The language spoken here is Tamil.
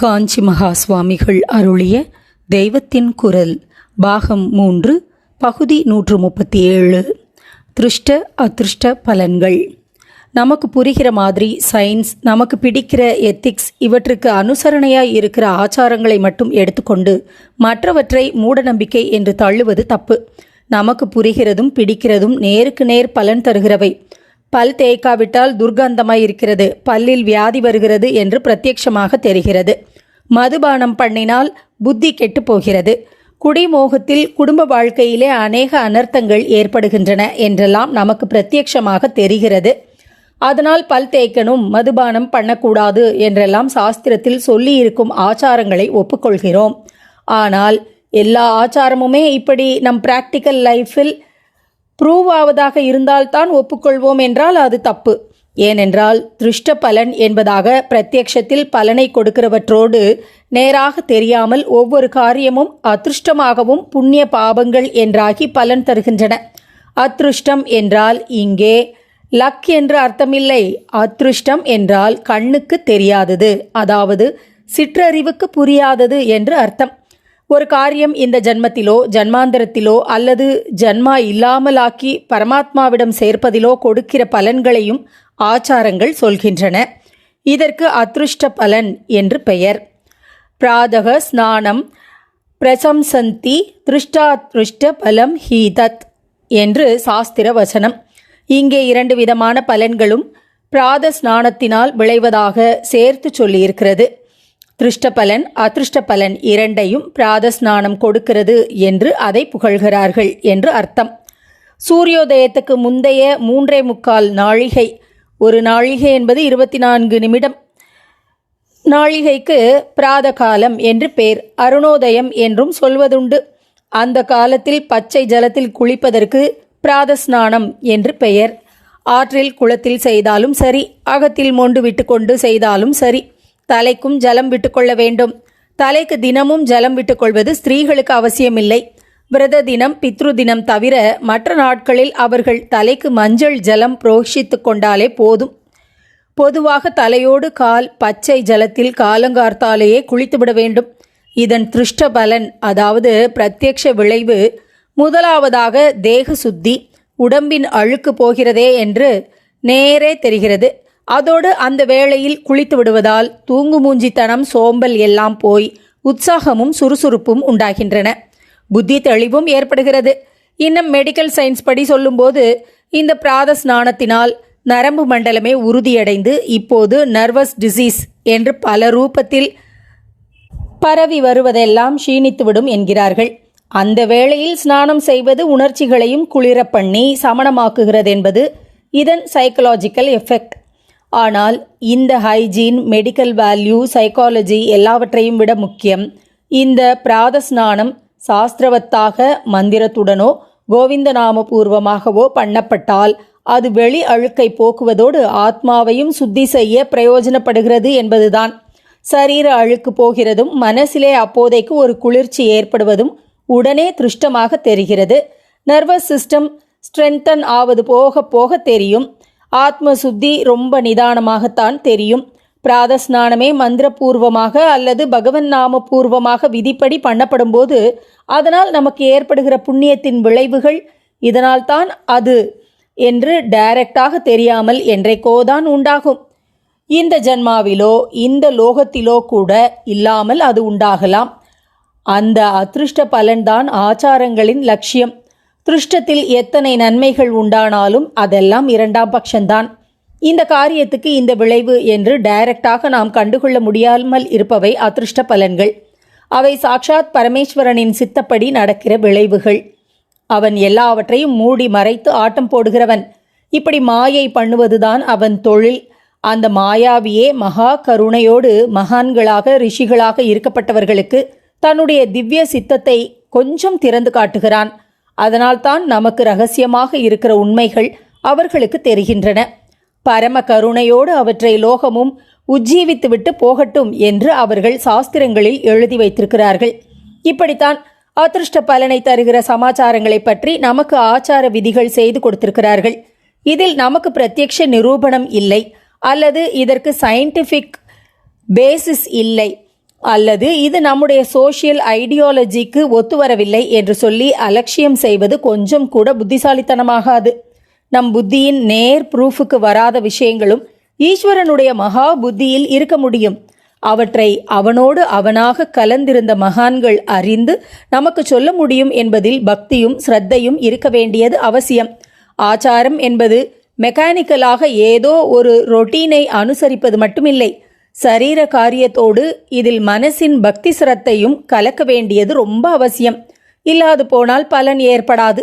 காஞ்சி மகா சுவாமிகள் அருளிய தெய்வத்தின் குரல் பாகம் மூன்று பகுதி நூற்று முப்பத்தி ஏழு திருஷ்ட அதிருஷ்ட பலன்கள். நமக்கு புரிகிற மாதிரி சயின்ஸ் நமக்கு பிடிக்கிற எத்திக்ஸ் இவற்றுக்கு அனுசரணையாக இருக்கிற ஆச்சாரங்களை மட்டும் எடுத்துக்கொண்டு மற்றவற்றை மூடநம்பிக்கை என்று தள்ளுவது தப்பு. நமக்கு புரிகிறதும் பிடிக்கிறதும் நேருக்கு நேர் பலன் தருகிறவை. பல் தேய்க்காவிட்டால் துர்கந்தமாய் இருக்கிறது. பல்லில் வியாதி வருகிறது என்று பிரத்யட்சமாக தெரிகிறது. மதுபானம் பண்ணினால் புத்தி கெட்டு போகிறது. குடிமோகத்தில் குடும்ப வாழ்க்கையிலே அநேக அனர்த்தங்கள் ஏற்படுகின்றன என்றெல்லாம் நமக்கு பிரத்யட்சமாக தெரிகிறது. அதனால் பல் தேய்க்கணும் மதுபானம் பண்ணக்கூடாது என்றெல்லாம் சாஸ்திரத்தில் சொல்லியிருக்கும் ஆச்சாரங்களை ஒப்புக்கொள்கிறோம். ஆனால் எல்லா ஆச்சாரமுமே இப்படி நம் பிராக்டிக்கல் லைஃப்பில் ப்ரூவ் ஆவதாக இருந்தால்தான் ஒப்புக்கொள்வோம் என்றால் அது தப்பு. ஏனென்றால் திருஷ்ட பலன் என்பதாக பிரத்யக்ஷத்தில் பலனை கொடுக்கிறவற்றோடு நேராக தெரியாமல் ஒவ்வொரு காரியமும் அதிருஷ்டமாகவும் புண்ணிய பாபங்கள் என்றாகி பலன் தருகின்றன. அதிருஷ்டம் என்றால் இங்கே லக் என்று அர்த்தமில்லை. அதிருஷ்டம் என்றால் கண்ணுக்கு தெரியாதது. அதாவது சிற்றறிவுக்கு புரியாதது என்று அர்த்தம். ஒரு காரியம் இந்த ஜன்மத்திலோ ஜன்மாந்தரத்திலோ அல்லது ஜன்மா இல்லாமலாக்கி பரமாத்மாவிடம் சேர்ப்பதிலோ கொடுக்கிற பலன்களையும் ஆச்சாரங்கள் சொல்கின்றன. இதற்கு அதிருஷ்ட பலன் என்று பெயர். பிராதக ஸ்நானம் பிரசம்சந்தி திருஷ்டாதிருஷ்ட பலம் ஹீதத் என்று சாஸ்திர வசனம். இங்கே இரண்டு விதமான பலன்களும் பிராத ஸ்நானத்தினால் விளைவதாக சேர்த்து சொல்லியிருக்கிறது. திருஷ்டபலன் அதிருஷ்டபலன் இரண்டையும் பிராதஸ்நானம் கொடுக்கிறது என்று அதை புகழ்கிறார்கள் என்று அர்த்தம். சூரியோதயத்துக்கு முந்தைய மூன்றே முக்கால் நாழிகை. ஒரு நாழிகை என்பது இருபத்தி நான்கு நிமிடம். நாழிகைக்கு பிராத காலம் என்று பேர். அருணோதயம் என்றும் சொல்வதுண்டு. அந்த காலத்தில் பச்சை ஜலத்தில் குளிப்பதற்கு பிராதஸ்நானம் என்று பெயர். ஆற்றில் குளத்தில் செய்தாலும் சரி அகத்தில் மொண்டு விட்டுக்கொண்டு செய்தாலும் சரி. தலைக்கும் ஜலம் விட்டுக்கொள்ள வேண்டும். தலைக்கு தினமும் ஜலம் விட்டுக்கொள்வது ஸ்திரீகளுக்கு அவசியமில்லை. விரத தினம் பித்ரு தினம் தவிர மற்ற நாட்களில் அவர்கள் தலைக்கு மஞ்சள் ஜலம் புரோஷித்து கொண்டாலே போதும். பொதுவாக தலையோடு கால் பச்சை ஜலத்தில் காலங்கார்த்தாலேயே குளித்துவிட வேண்டும். இதன் திருஷ்ட பலன் அதாவது பிரத்யக்ஷ விளைவு முதலாவதாக தேக சுத்தி உடம்பின் அழுக்கு போகிறதே என்று நேரே தெரிகிறது. அதோடு அந்த வேளையில் குளித்து விடுவதால் தூங்கு மூஞ்சித்தனம் சோம்பல் எல்லாம் போய் உற்சாகமும் சுறுசுறுப்பும் உண்டாகின்றன. புத்தி தெளிவும் ஏற்படுகிறது. இன்னும் மெடிக்கல் சயின்ஸ் படி சொல்லும்போது இந்த பிராத ஸ்நானத்தினால் நரம்பு மண்டலமே உறுதியடைந்து இப்போது நர்வஸ் டிசீஸ் என்று பல ரூபத்தில் பரவி வருவதெல்லாம் க்ஷீணித்துவிடும் என்கிறார்கள். அந்த வேளையில் ஸ்நானம் செய்வது உணர்ச்சிகளையும் குளிர பண்ணி சமணமாக்குகிறது என்பது இதன் சைக்கலாஜிக்கல் எஃபெக்ட் ஆனால் இந்த ஹைஜீன் மெடிக்கல் வேல்யூ சைக்காலஜி எல்லாவற்றையும் விட முக்கியம். இந்த பிராத ஸ்நானம் சாஸ்திரவத்தாக மந்திரத்துடனோ கோவிந்த நாமபூர்வமாகவோ பண்ணப்பட்டால் அது வெளி அழுக்கை போக்குவதோடு ஆத்மாவையும் சுத்தி செய்ய பிரயோஜனப்படுகிறது என்பதுதான். சரீர அழுக்கு போகிறதும் மனசிலே அப்போதைக்கு ஒரு குளிர்ச்சி ஏற்படுவதும் உடனே திருஷ்டமாக தெரிகிறது. நர்வஸ் சிஸ்டம் ஸ்ட்ரென்தன் ஆவது போக போக தெரியும். ஆத்ம சுத்தி ரொம்ப நிதானமாகத்தான் தெரியும். பிராதஸ்நானமே மந்திரபூர்வமாக அல்லது பகவன் நாம பூர்வமாக விதிப்படி பண்ணப்படும்போது அதனால் நமக்கு ஏற்படுகிற புண்ணியத்தின் விளைவுகள் இதனால்தான் அது என்று டைரக்டாக தெரியாமல் என்றைக்கோதான் உண்டாகும். இந்த ஜன்மாவிலோ இந்த லோகத்திலோ கூட இல்லாமல் அது உண்டாகலாம். அந்த அதிருஷ்ட பலன்தான் ஆச்சாரங்களின் லட்சியம். திருஷ்டத்தில் எத்தனை நன்மைகள் உண்டானாலும் அதெல்லாம் இரண்டாம் பட்சம்தான். இந்த காரியத்துக்கு இந்த விளைவு என்று டைரக்டாக நாம் கண்டுகொள்ள முடியாமல் இருப்பவை அதிருஷ்ட பலன்கள். அவை சாக்ஷாத் பரமேஸ்வரனின் சித்தப்படி நடக்கிற விளைவுகள். அவன் எல்லாவற்றையும் மூடி மறைத்து ஆட்டம் போடுகிறவன். இப்படி மாயை பண்ணுவதுதான் அவன் தொழில். அந்த மாயாவியே மகா கருணையோடு மகான்களாக ரிஷிகளாக இருக்கப்பட்டவர்களுக்கு தன்னுடைய திவ்ய சித்தத்தை கொஞ்சம் திறந்து காட்டுகிறான். அதனால்தான் நமக்கு ரகசியமாக இருக்கிற உண்மைகள் அவர்களுக்கு தெரிகின்றன. பரம கருணையோடு அவற்றை லோகமும் உஜ்ஜீவித்துவிட்டு போகட்டும் என்று அவர்கள் சாஸ்திரங்களில் எழுதி வைத்திருக்கிறார்கள். இப்படித்தான் அதிருஷ்ட பலனை தருகிற சமாச்சாரங்களை பற்றி நமக்கு ஆச்சார விதிகள் செய்து கொடுத்திருக்கிறார்கள். இதில் நமக்கு பிரத்யக்ஷ நிரூபணம் இல்லை அல்லது இதற்கு சயின்டிஃபிக் பேசிஸ் இல்லை. அல்லது இது நம்முடைய சோஷியல் ஐடியாலஜிக்கு ஒத்து வரவில்லை என்று சொல்லி அலட்சியம் செய்வது கொஞ்சம் கூட புத்திசாலித்தனமாகாது. நம் புத்தியின் நேர் ப்ரூஃபுக்கு வராத விஷயங்களும் ஈஸ்வரனுடைய மகா புத்தியில் இருக்க முடியும். அவற்றை அவனோடு அவனாக கலந்திருந்த மகான்கள் அறிந்து நமக்கு சொல்ல முடியும் என்பதில் பக்தியும் ஸ்ரத்தையும் இருக்க வேண்டியது அவசியம். ஆச்சாரம் என்பது மெக்கானிக்கலாக ஏதோ ஒரு ரொட்டீனை அனுசரிப்பது மட்டுமில்லை. சரீர காரியத்தோடு இதில் மனசின் பக்தி சிரத்தையும் கலக்க வேண்டியது ரொம்ப அவசியம். இல்லாது போனால் பலன் ஏற்படாது.